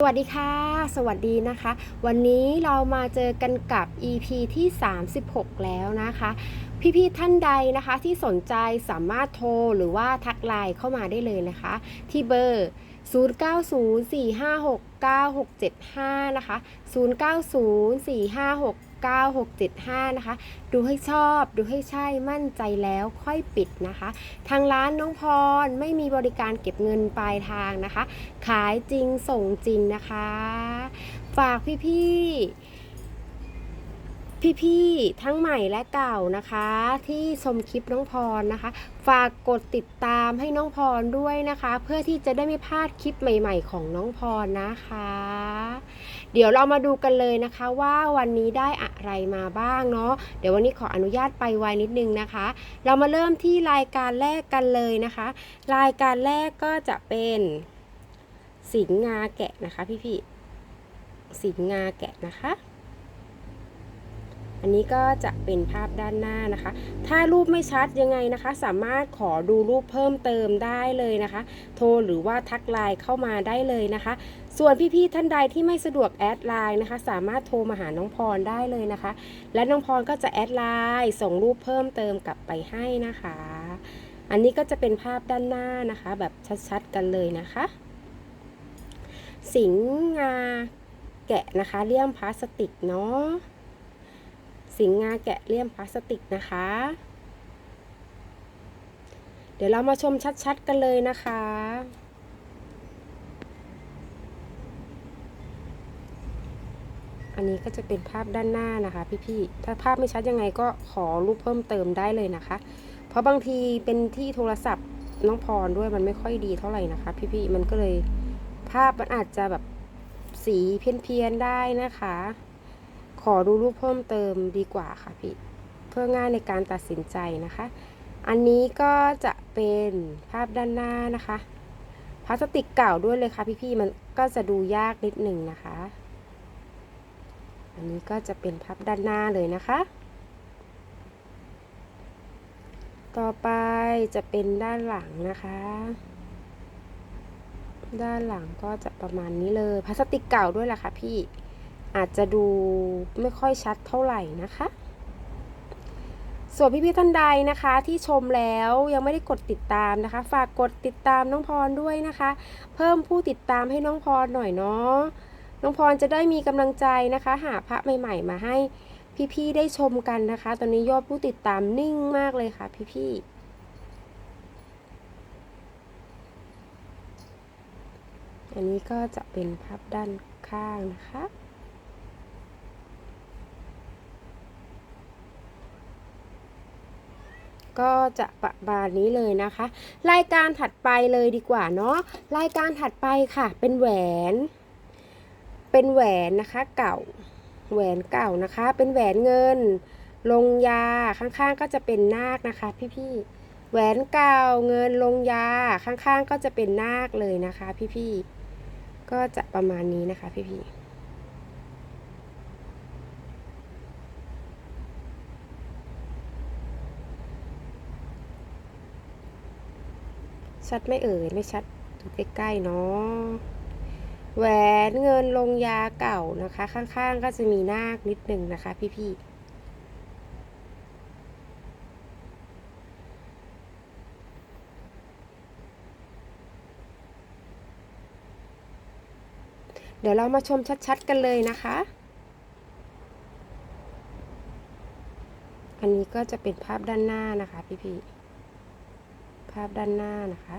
สวัสดีค่ะ สวัสดีนะคะ วันนี้เรามาเจอกันกับ EP ที่ 36 แล้วนะคะ พี่ๆท่านใดนะคะที่สนใจสามารถโทรหรือว่าทักไลน์เข้ามาได้เลยนะคะ ที่เบอร์ 0904569675 นะคะ 9675 นะคะ ดูให้ชอบ ดูให้ใช่ มั่นใจแล้วค่อยปิดนะคะ ทางร้านน้องพรไม่มีบริการเก็บเงินปลายทางนะคะ ขายจริงส่งจริงนะคะ ฝากพี่ๆพี่ๆ ทั้งใหม่และเก่านะคะ ที่ชมคลิปน้องพรนะคะ ฝากกดติดตามให้น้องพรด้วยนะคะ เพื่อที่จะได้ไม่พลาดคลิปใหม่ ๆ ของน้องพรนะคะ เดี๋ยวเรามาดูกันเลยนะคะว่าวันนี้ได้อะไรมาบ้างเนาะเดี๋ยววันนี้ขออนุญาตไปไวนิดนึงนะคะ เรามาเริ่มที่รายการแรกกันเลยนะคะ รายการแรกก็จะเป็นสิงงาแกะนะคะพี่ๆสิงงาแกะนะคะ อันนี้ก็จะเป็นภาพด้านหน้านะคะ ถ้ารูปไม่ชัดยังไงนะคะ สามารถขอดูรูปเพิ่มเติมได้เลยนะคะ โทรหรือว่าทักไลน์เข้ามาได้เลยนะคะ ส่วนพี่ๆท่านใดที่ไม่สะดวกแอดไลน์นะคะ สามารถโทรมาหาน้องพรได้เลยนะคะ และน้องพรก็จะแอดไลน์ส่งรูปเพิ่มเติมกลับไปให้นะคะ อันนี้ก็จะเป็นภาพด้านหน้านะคะ แบบชัดๆกันเลยนะคะ สิงงาแกะนะคะเลี่ยมพลาสติกเนาะสิงงาแกะเลี่ยมพลาสติกนะคะ เดี๋ยวเรามาชมชัดๆกันเลยนะคะ อันนี้ก็จะเป็นภาพด้านหน้านะคะ พี่ๆ ถ้าภาพไม่ชัดยังไงก็ขอรูปเพิ่มเติมได้เลยนะคะ เพราะบางทีเป็นที่โทรศัพท์น้องพรด้วยมันไม่ค่อยดีเท่าไหร่นะคะ พี่ๆ มันก็เลยภาพมันอาจจะแบบสีเพี้ยนๆได้นะคะ ขอดูรูปเพิ่มเติมดีกว่าค่ะพี่ เพื่อง่ายในการตัดสินใจนะคะ อันนี้ก็จะเป็นภาพด้านหน้านะคะพลาสติกเก่าด้วยเลยค่ะพี่ๆ มันก็จะดูยากนิดหนึ่งนะคะ อันนี้ก็จะเป็นภาพด้านหน้าเลยนะคะ ต่อไปจะเป็นด้านหลังนะคะ ด้านหลังก็จะประมาณนี้เลยพลาสติกเก่าด้วยล่ะค่ะพี่อาจจะดูไม่ค่อยชัดเท่าไหร่นะคะ ส่วนพี่ๆท่านใดนะคะที่ชมแล้วยังไม่ได้กดติดตามนะคะ ฝากกดติดตามน้องพรด้วยนะคะ เพิ่มผู้ติดตามให้น้องพรหน่อยเนาะ น้องพรจะได้มีกำลังใจนะคะ หาพระใหม่ ๆ มาให้พี่ๆได้ชมกันนะคะ ตอนนี้ยอดผู้ติดตามนิ่งมากเลยค่ะพี่ๆอันนี้ก็จะเป็นภาพด้านข้างนะคะ ก็จะประมาณนี้เลยนะคะ รายการถัดไปเลยดีกว่าเนาะ รายการถัดไปค่ะ เป็นแหวน เป็นแหวนนะคะเก่า แหวนเก่านะคะ เป็นแหวนเงิน ลงยาข้างๆก็จะเป็นนาคนะคะ พี่ๆแหวนเก่าเงินลงยาข้างๆก็จะเป็นนาคเลยนะคะ พี่ๆก็จะประมาณนี้นะคะ พี่ๆชัดไม่เอ่ย ไม่ชัดดูใกล้ๆเนาะ แหวนเงินลงยาเก่านะคะ ข้างๆก็จะมีนาคนิดนึงนะคะ พี่ๆเดี๋ยวเรามาชมชัดๆกันเลยนะคะ อันนี้ก็จะเป็นภาพด้านหน้านะคะพี่ๆ ภาพด้านหน้านะคะ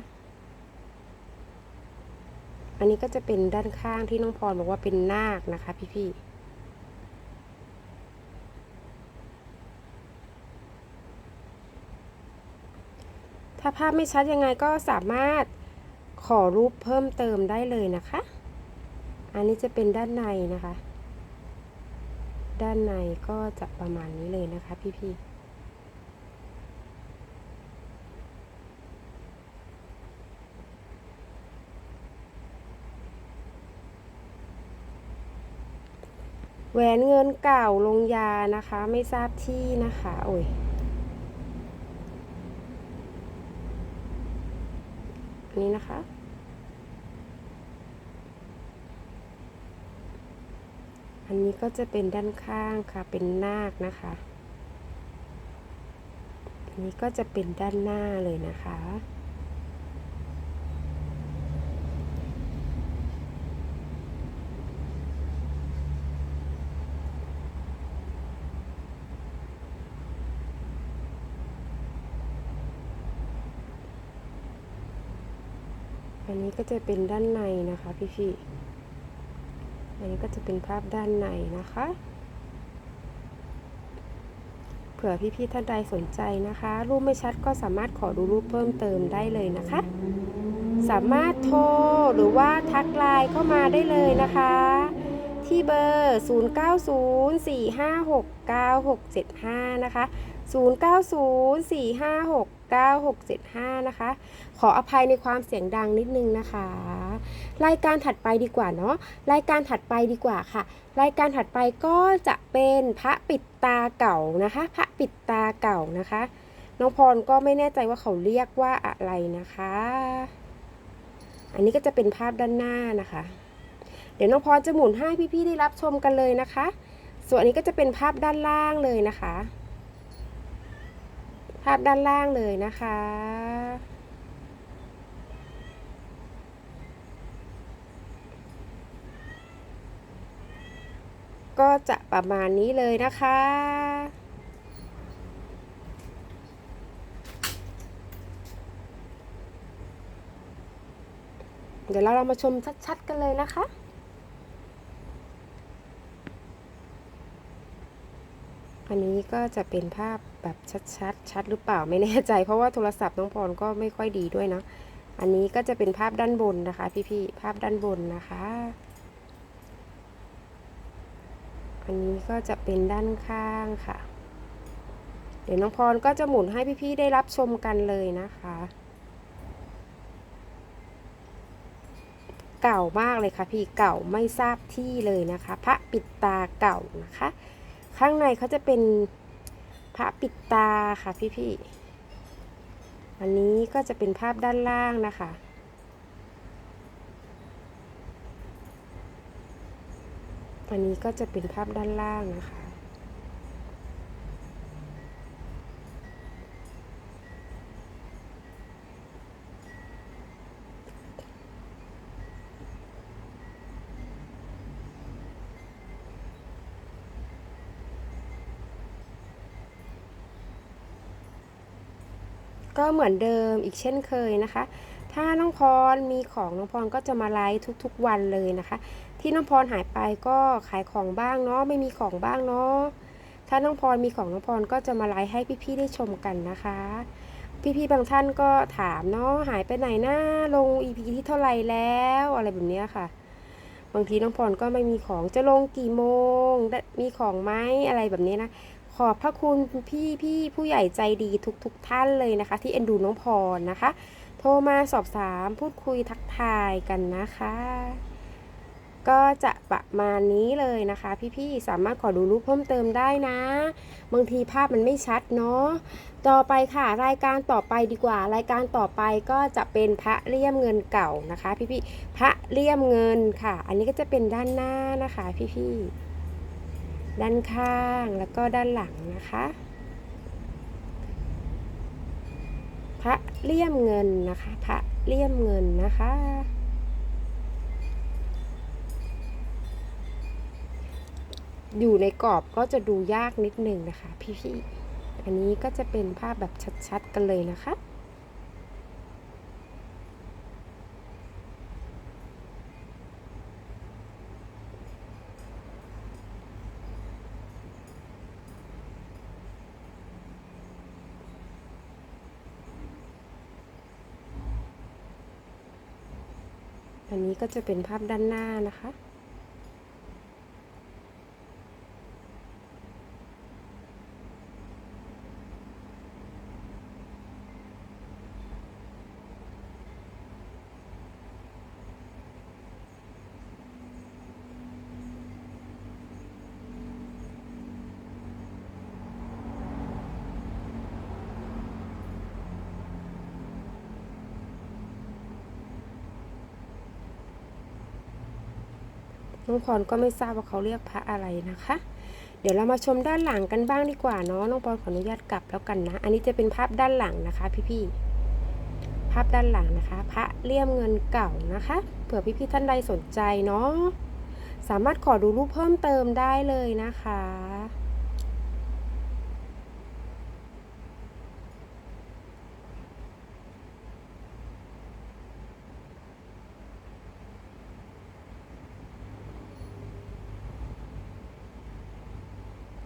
อันนี้ก็จะเป็นด้านข้างที่น้องพรบอกว่าเป็นนาคนะคะ พี่ๆถ้าภาพไม่ชัดยังไงก็สามารถขอรูปเพิ่มเติมได้เลยนะคะ อันนี้จะเป็นด้านในนะคะ ด้านในก็จะประมาณนี้เลยนะคะพี่ๆ แหวนเงินเก่าลงยานะคะ ไม่ทราบที่นะคะ โอ้ยอันนี้นะคะ อันนี้ก็จะเป็นด้านข้างค่ะ เป็นนาคนะคะ อันนี้ก็จะเป็นด้านหน้าเลยนะคะ อันนี้ก็จะเป็นด้านในนะคะพี่ๆอันนี้ก็จะเป็นภาพด้านในนะคะ เผื่อพี่ๆท่านใดสนใจนะคะ รูปไม่ชัดก็สามารถขอดูรูปเพิ่มเติมได้เลยนะคะ สามารถโทรหรือว่าทักไลน์เข้ามาได้เลยนะคะที่เบอร์ 0904569675 นะคะ 0904569675 นะคะ ขออภัยในความเสียงดังนิดนึงนะคะ รายการถัดไปดีกว่าเนาะ รายการถัดไปดีกว่าค่ะ รายการถัดไปก็จะเป็นพระปิดตาเก่านะคะ พระปิดตาเก่านะคะ น้องพรก็ไม่แน่ใจว่าเขาเรียกว่าอะไรนะคะ อันนี้ก็จะเป็นภาพด้านหน้านะคะ เดี๋ยวน้องพรจะหมุนให้พี่ๆได้รับชมกันเลยนะคะ ส่วนอันนี้ก็จะเป็นภาพด้านล่างเลยนะคะ ภาพด้านล่างเลยนะคะ ก็จะประมาณนี้เลยนะคะเดี๋ยวเราเรามาชมชัดๆ กันเลยนะคะ อันนี้ก็จะเป็นภาพ แบบชัดๆชัดหรือเปล่าไม่แน่ใจ เพราะว่าโทรศัพท์น้องพรก็ไม่ค่อยดีด้วยนะอันนี้ก็จะเป็นภาพด้านบนนะคะ พี่ๆภาพด้านบนนะคะ อันนี้ก็จะเป็นด้านข้างค่ะ เดี๋ยวน้องพรก็จะหมุนให้พี่ๆได้รับชมกันเลยนะคะ เก่ามากเลยค่ะพี่เก่าไม่ทราบที่เลยนะคะ พระปิดตาเก่านะคะ ข้างในเขาจะเป็น ระปิดตาค่ะพี่ๆอันนี้ก็จะเป็นภาพด้านล่างนะคะ อันนี้ก็จะเป็นภาพด้านล่างนะคะ ก็เหมือนเดิมอีกเช่นเคยนะคะ ถ้าน้องพรมีของน้องพรก็จะมาไลฟ์ทุกๆวันเลยนะคะ ที่น้องพรหายไปก็ขายของบ้างเนาะไม่มีของบ้างเนาะถ้าน้องพรมีของน้องพรก็จะมาไลฟ์ให้พี่ๆได้ชมกันนะคะ พี่ๆบางท่านก็ถามเนาะหายไปไหนนะลง EP ที่เท่าไหร่แล้วอะไรแบบนี้ค่ะ บางทีน้องพรก็ไม่มีของจะลงกี่โมงมีของไหมอะไรแบบนี้นะ ขอบพระคุณพี่พี่ผู้ใหญ่ใจดีทุกทุกๆท่านเลยนะคะ ที่เอ็นดูน้องพรนะคะ โทรมาสอบถามพูดคุยทักทายกันนะคะ ก็จะประมาณนี้เลยนะคะ พี่ๆสามารถขอดูรูปเพิ่มเติมได้นะ บางทีภาพมันไม่ชัดเนาะต่อไปค่ะรายการต่อไปดีกว่า รายการต่อไปก็จะเป็นพระเลี่ยมเงินเก่านะคะ พี่ๆพระเลี่ยมเงินค่ะ อันนี้ก็จะเป็นด้านหน้านะคะ พี่ๆ ด้านข้างแล้วก็ด้านหลังนะคะ พระเลี่ยมเงินนะคะ พระเลี่ยมเงินนะคะ อยู่ในกรอบก็จะดูยากนิดนึงนะคะพี่ๆ อันนี้ก็จะเป็นภาพแบบชัดๆ กันเลยนะคะ ก็จะเป็นภาพด้านหน้านะคะ น้องพรก็ไม่ทราบว่าเขาเรียกพระอะไรนะคะ เดี๋ยวเรามาชมด้านหลังกันบ้างดีกว่าเนาะน้องพรขออนุญาตกลับแล้วกันนะ อันนี้จะเป็นภาพด้านหลังนะคะ พี่ๆภาพด้านหลังนะคะ พระเลี่ยมเงินเก่านะคะ เผื่อพี่ๆท่านใดสนใจเนาะสามารถขอดูรูปเพิ่มเติมได้เลยนะคะ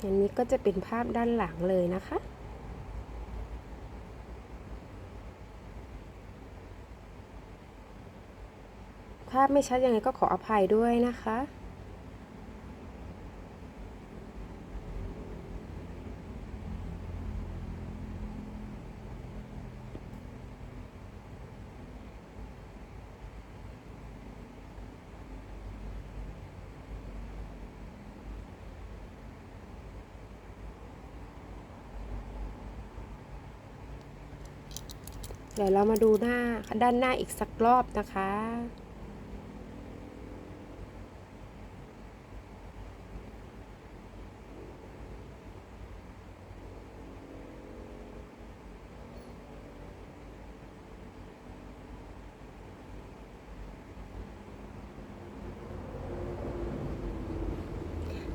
อั นี้ก็จะเป็นภาพด้านหลังเลยนะคะ ภาพไม่ชัดยังไงก็ขออภัยด้วยนะคะ เดี๋ยวเรามาดูหน้าด้านหน้าอีกสักรอบนะคะ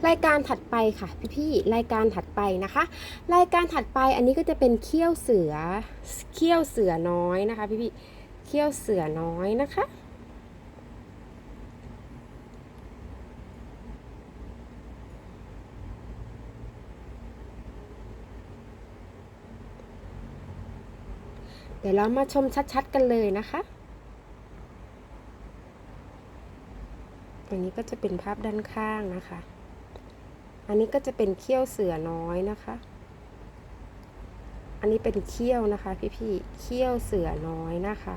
รายการถัดไปค่ะพี่ๆรายการถัดไปนะคะ รายการถัดไปอันนี้ก็จะเป็นเขี้ยวเสือเขี้ยวเสือน้อยนะคะพี่ๆเขี้ยวเสือน้อยนะคะเดี๋ยวเรามาชมชัดๆกันเลยนะคะอันนี้ก็จะเป็นภาพด้านข้างนะคะ อันนี้ก็จะเป็นเขี้ยวเสือน้อยนะคะ อันนี้เป็นเขี้ยวนะคะ พี่ๆเขี้ยวเสือน้อยนะคะ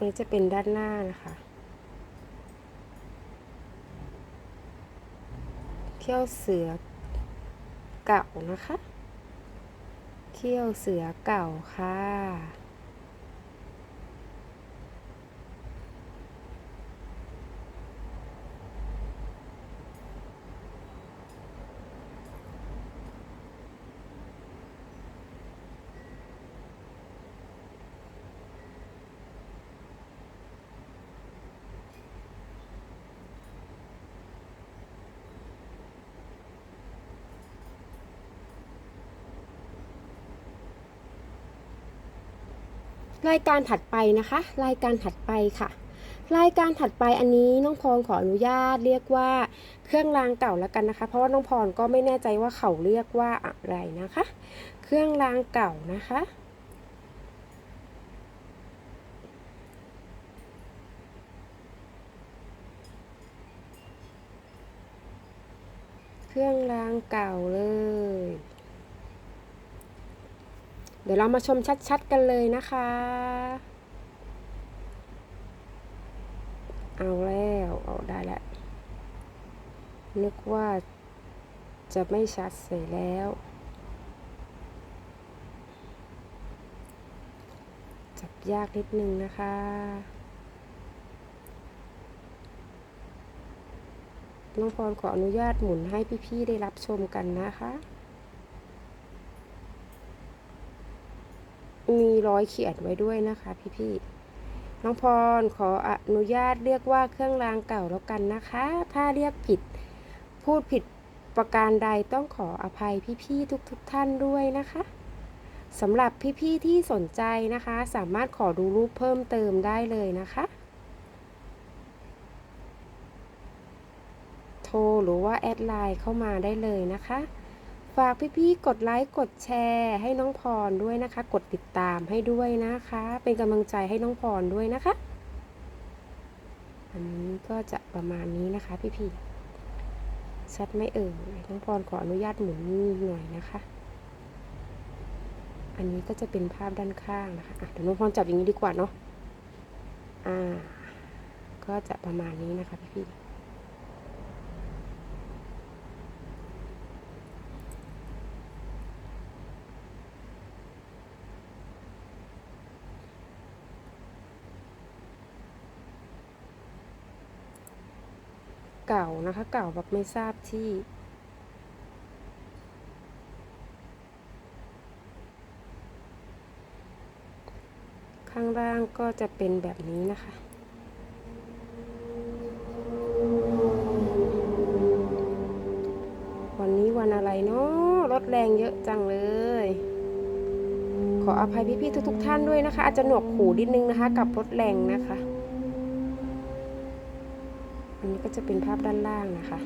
อันนี้จะเป็นด้านหน้านะคะเขี้ยวเสือเก่านะคะเขี้ยวเสือเก่าค่ะ รายการถัดไปนะคะ รายการถัดไปค่ะ รายการถัดไปอันนี้น้องพรขออนุญาตเรียกว่าเครื่องรางเก่าแล้วกันนะคะ เพราะว่าน้องพรก็ไม่แน่ใจว่าเขาเรียกว่าอะไรนะคะ เครื่องรางเก่านะคะเครื่องรางเก่าเลย เดี๋ยวเรามาชมชัดๆกันเลยนะคะ เอาแล้วเอาได้แล้วนึกว่าจะไม่ชัดเสียแล้ว จับยากนิดนึงนะคะน้องพรขออนุญาตหมุนให้พี่ๆได้รับชมกันนะคะ มีรอยเขียนไว้ด้วยนะคะพี่ๆน้องพรขออนุญาตเรียกว่าเครื่องรางเก่าแล้วกันนะคะ ถ้าเรียกผิด พูดผิดประการใดต้องขออภัยพี่ๆทุกๆทท่านด้วยนะคะสำหรับพี่ๆที่สนใจนะคะ สามารถขอดูรูปเพิ่มเติมได้เลยนะคะ โทรหรือว่าแอดไลน์เข้ามาได้เลยนะคะ ฝากพี่ๆ กดไลค์ กดแชร์ ให้น้องพรด้วยนะคะ กดติดตามให้ด้วยนะคะ เป็นกำลังใจให้น้องพรด้วยนะคะ อันนี้ก็จะประมาณนี้นะคะพี่ๆ ชัดไหม่เอ่ย น้องพรขออนุญาตหมุนหน่อยนะคะ อันนี้ก็จะเป็นภาพด้านข้างนะคะะเดี๋ยวน้องพรจับอย่างนี้ดีกว่าเนาะ อ่า ก็จะประมาณนี้นะคะพี่ๆ เก่า นะคะเก่าแบบไม่ทราบที่ ข้างล่างก็จะเป็นแบบนี้นะคะวันนี้วันอะไรเนาะรถแรงเยอะจังเลย ขออภัยพี่ๆทุกๆท่านด้วยนะคะ อาจจะหนวกหูนิดนึงนะคะ กับรถแรงนะคะ อันนี้ก็จะเป็นภาพด้านล่างนะคะ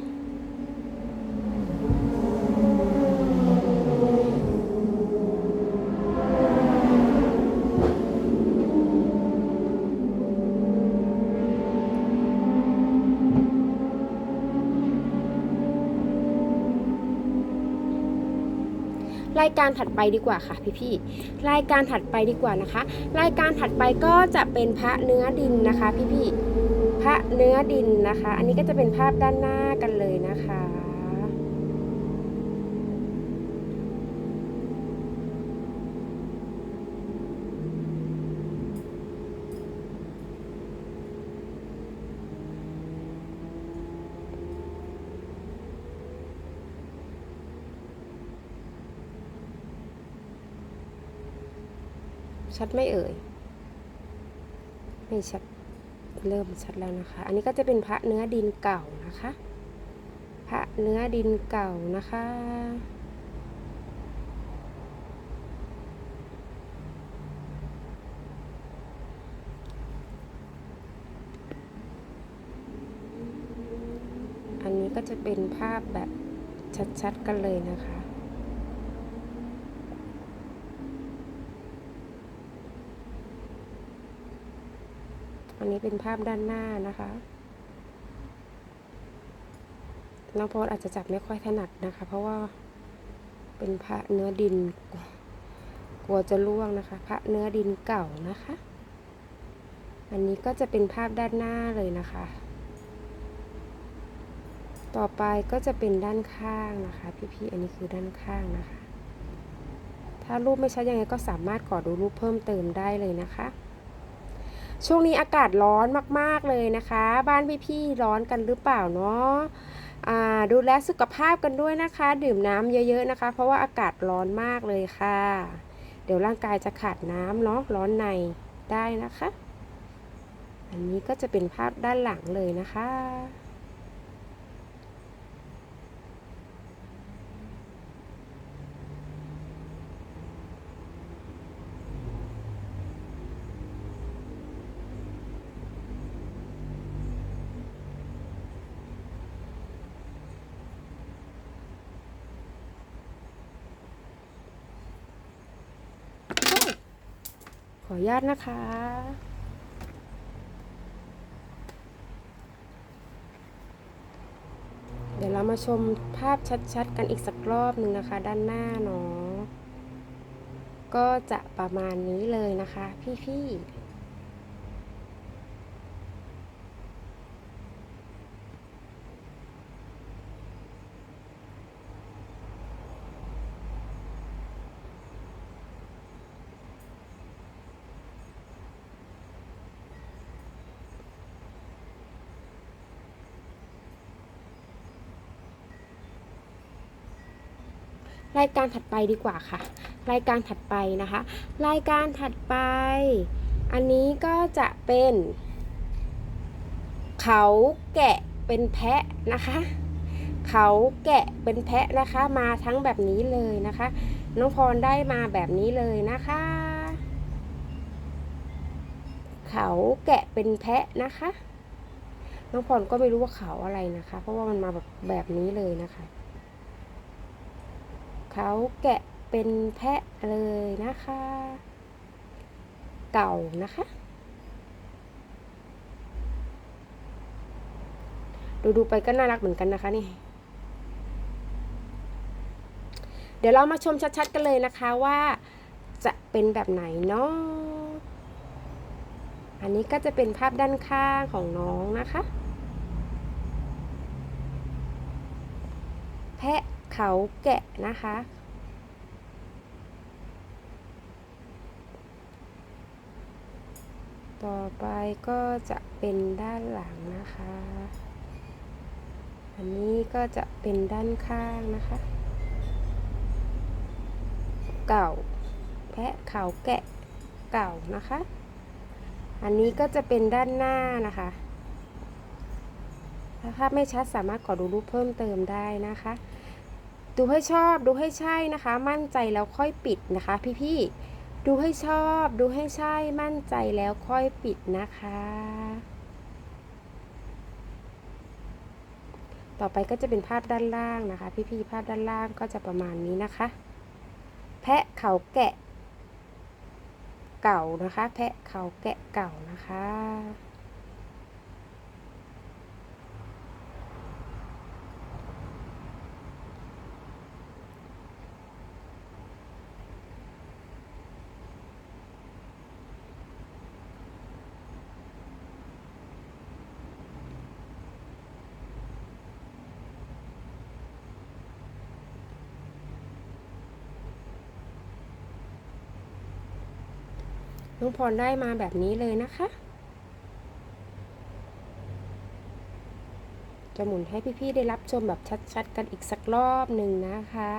รายการถัดไปดีกว่าค่ะพี่ๆรายการถัดไปดีกว่านะคะ รายการถัดไปก็จะเป็นพระเนื้อดินนะคะพี่ๆ พระเนื้อดินนะคะ อันนี้ก็จะเป็นภาพด้านหน้ากันเลยนะคะชัดไม่เอ่ย ไม่ชัด เริ่มชัดแล้วนะคะ อันนี้ก็จะเป็นพระเนื้อดินเก่านะคะ พระเนื้อดินเก่านะคะ อันนี้ก็จะเป็นภาพแบบชัดๆกันเลยนะคะ อันนี้เป็นภาพด้านหน้านะคะน้องโพสอาจจะจับไม่ค่อยถนัดนะคะ เพราะว่าเป็นพระเนื้อดิน กลัวจะล่วงนะคะ พระเนื้อดินเก่านะคะ อันนี้ก็จะเป็นภาพด้านหน้าเลยนะคะ ต่อไปก็จะเป็นด้านข้างนะคะ พี่ๆอันนี้คือด้านข้างนะคะ ถ้ารูปไม่ชัดยังไงก็สามารถขอดูรูปเพิ่มเติมได้เลยนะคะ ช่วงนี้อากาศร้อนมากๆเลยนะคะ บ้านพี่ๆร้อนกันหรือเปล่าเนาะดูแลสุขภาพกันด้วยนะคะ ดื่มน้ำเยอะๆนะคะ เพราะว่าอากาศร้อนมากเลยค่ะ เดี๋ยวร่างกายจะขาดน้ำเนาะร้อนในได้นะคะ อันนี้ก็จะเป็นภาพด้านหลังเลยนะคะ ขออนุญาตนะคะ เดี๋ยวเรามาชมภาพชัดๆ กันอีกสักรอบหนึ่งนะคะ ด้านหน้าเนาะก็จะประมาณนี้เลยนะคะ พี่ๆายการถัดไปดีกว่าค่ะ รายการถัดไปนะคะ รายการถัดไป อันนี้ก็จะเป็น เขาแกะเป็นแพะนะคะ เขาแกะเป็นแพะนะคะ มาทั้งแบบนี้เลยนะคะ น้องพรได้มาแบบนี้เลยนะคะ เขาแกะเป็นแพะนะคะ น้องพรก็ไม่รู้ว่าเขาอะไรนะคะ เพราะว่ามันมาแบบแบบนี้เลยนะคะ เขาแกะเป็นแพะเลยนะคะ เก่านะคะ ดูดูๆไปก็น่ารักเหมือนกันนะคะนี่ เดี๋ยวเรามาชมชัดๆกันเลยนะคะว่าจะเป็นแบบไหนเนาะ อันนี้ก็จะเป็นภาพด้านข้างของน้องนะคะ แพะเขาแกะนะคะ ต่อไปก็จะเป็นด้านหลังนะคะ อันนี้ก็จะเป็นด้านข้างนะคะ เก่า แพะเขาแกะเก่านะคะ อันนี้ก็จะเป็นด้านหน้านะคะถ้าภาพไม่ชัดสามารถขอดูรูปเพิ่มเติมได้นะคะ ดูให้ชอบดูให้ใช่นะคะ มั่นใจแล้วค่อยปิดนะคะ พี่ๆดูให้ชอบ ดูให้ใช่มั่นใจแล้วค่อยปิดนะคะ ต่อไปก็จะเป็นภาพด้านล่างนะคะ พี่ๆภาพด้านล่างก็จะประมาณนี้นะคะ แพะเขาแกะ เก่านะคะ แพะเขาแกะเก่านะคะ พรได้มาแบบนี้เลยนะคะ จะหมุนให้พี่ๆได้รับชมแบบชัดๆ กันอีกสักรอบหนึ่งนะคะ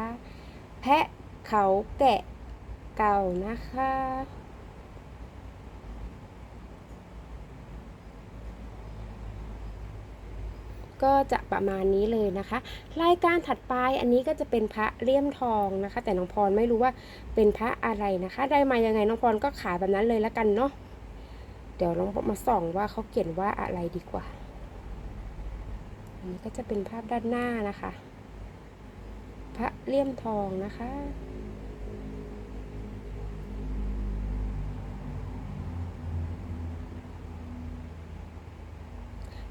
แพะเขาแกะเก่านะคะ ก็จะประมาณนี้เลยนะคะ รายการถัดไปอันนี้ก็จะเป็นพระเลี่ยมทองนะคะ แต่น้องพรไม่รู้ว่าเป็นพระอะไรนะคะ ได้มายังไงน้องพรก็ขายแบบนั้นเลยแล้วกันเนาะเดี๋ยวลองมาส่องว่าเขาเขียนว่าอะไรดีกว่า อันนี้ก็จะเป็นภาพด้านหน้านะคะ พระเลี่ยมทองนะคะ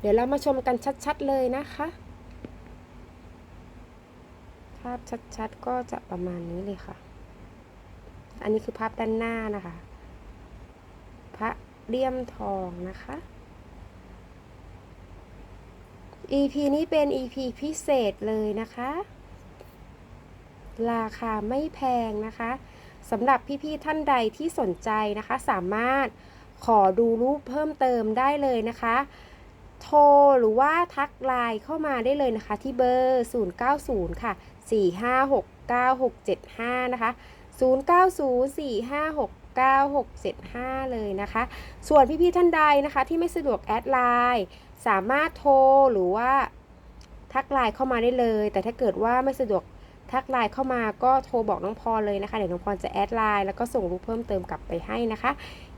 ดี๋ยวเรามาชมกันชัดๆเลยนะคะ ภาพชัดๆก็จะประมาณนี้เลยค่ะ อันนี้คือภาพด้านหน้านะคะ พระเลี่ยมทองนะคะ EP นี้เป็น EP พิเศษเลยนะคะ ราคาไม่แพงนะคะสำหรับพี่ๆท่านใดที่สนใจนะคะ สามารถขอดูรูปเพิ่มเติมได้เลยนะคะ โทรหรือว่าทักไลน์เข้ามาได้เลยนะคะ ที่เบอร์ 090 ค่ะ 4569675 นะคะ 0904569675 เลยนะคะ ส่วนพี่ๆท่านใดนะคะ ที่ไม่สะดวกแอดไลน์สามารถโทรหรือว่าทักไลน์เข้ามาได้เลย แต่ถ้าเกิดว่าไม่สะดวกทักไลน์เข้ามาก็โทรบอกน้องพรเลยนะคะเดี๋ยวน้องพรจะแอดไลน์แล้วก็ส่งรูปเพิ่มเติมกลับไปให้นะคะ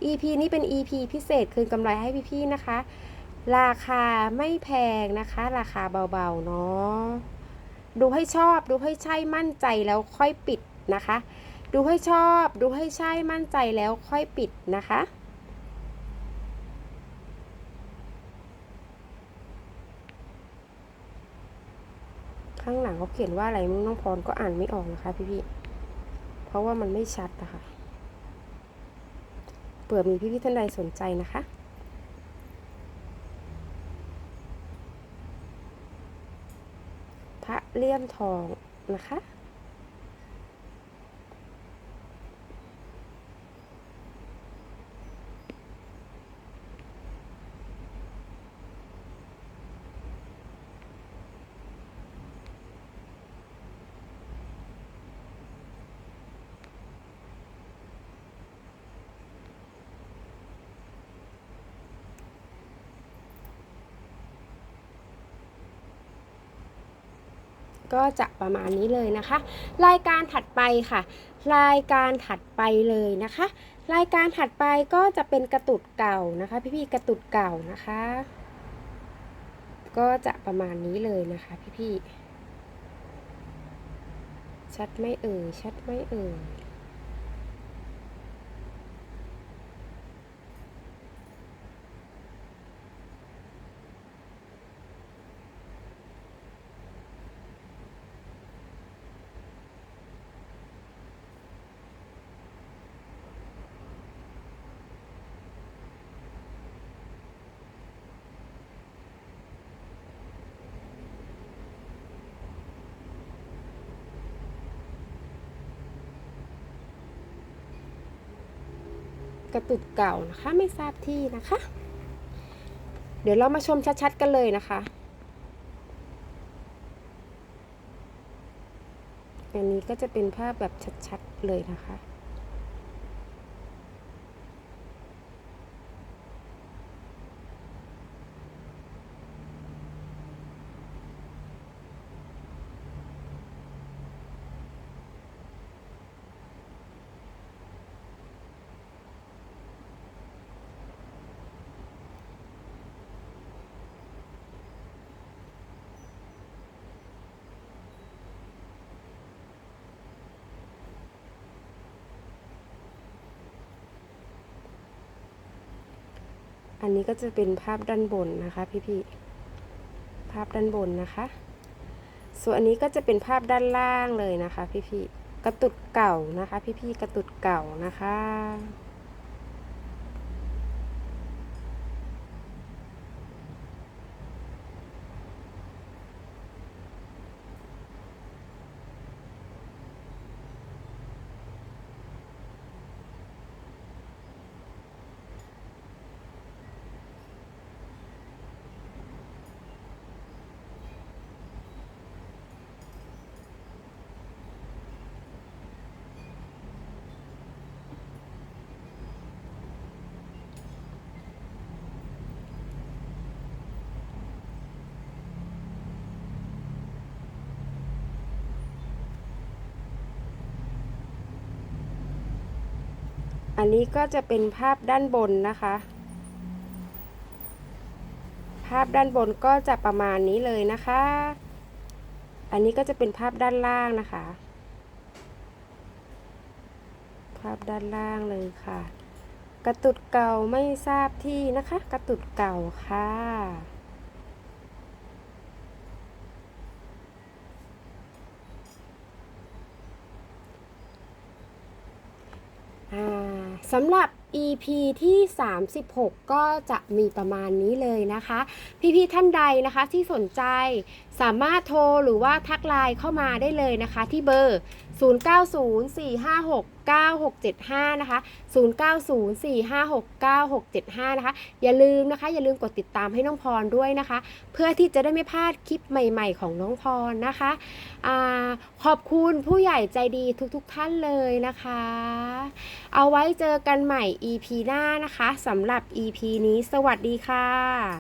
EP นี้เป็น EP พิเศษคืนกำไรให้พี่ๆนะคะ ราคาไม่แพงนะคะ ราคาเบาๆเนาะดูให้ชอบดูให้ใช่มั่นใจแล้วค่อยปิดนะคะ ดูให้ชอบ ดูให้ใช่มั่นใจแล้วค่อยปิดนะคะ ข้างหลังเขาเขียนว่าอะไรมึงน้องพรก็อ่านไม่ออกนะคะพี่ๆเพราะว่ามันไม่ชัดนะคะเผื่อมีพี่ๆท่านใดสนใจนะคะ พระ เลี่ยมทองนะคะ ก็จะประมาณนี้เลยนะคะ รายการถัดไปค่ะ รายการถัดไปเลยนะคะ รายการถัดไปก็จะเป็นกระตุดเก่านะคะ พี่ๆกระตุดเก่านะคะ ก็จะประมาณนี้เลยนะคะพี่ๆชัดไม่เอ่ยชัดไม่เอ่ย ตุดเก่านะคะ ไม่ทราบที่นะคะ เดี๋ยวเรามาชมชัดๆกันเลยนะคะอันนี้ก็จะเป็นภาพแบบชัดๆเลยนะคะ อันนี้ก็จะเป็นภาพด้านบนนะคะพี่ๆ ภาพด้านบนนะคะ ส่วนอันนี้ก็จะเป็นภาพด้านล่างเลยนะคะพี่ๆ กระตุดเก่านะคะ พี่ๆ กระตุดเก่านะคะ อันนี้ก็จะเป็นภาพด้านบนนะคะ ภาพด้านบนก็จะประมาณนี้เลยนะคะ อันนี้ก็จะเป็นภาพด้านล่างนะคะ ภาพด้านล่างเลยค่ะ กระตุดเก่าไม่ทราบที่นะคะ กระตุดเก่าค่ะ อ่า สำหรับ EP ที่ 36 ก็จะมีประมาณนี้เลยนะคะ พี่ๆท่านใดนะคะที่สนใจสามารถโทรหรือว่าทักไลน์เข้ามาได้เลยนะคะ ที่เบอร์ 0904569675 นะคะ 0904569675 นะคะ อย่าลืมนะคะ อย่าลืมกดติดตามให้น้องพรด้วยนะคะ เพื่อที่จะได้ไม่พลาดคลิปใหม่ๆ ของน้องพรนะคะอขอบคุณผู้ใหญ่ใจดีทุกๆท่านเลยนะคะ เอาไว้เจอกันใหม่ EP หน้านะคะสำหรับ EP นี้สวัสดีค่ะ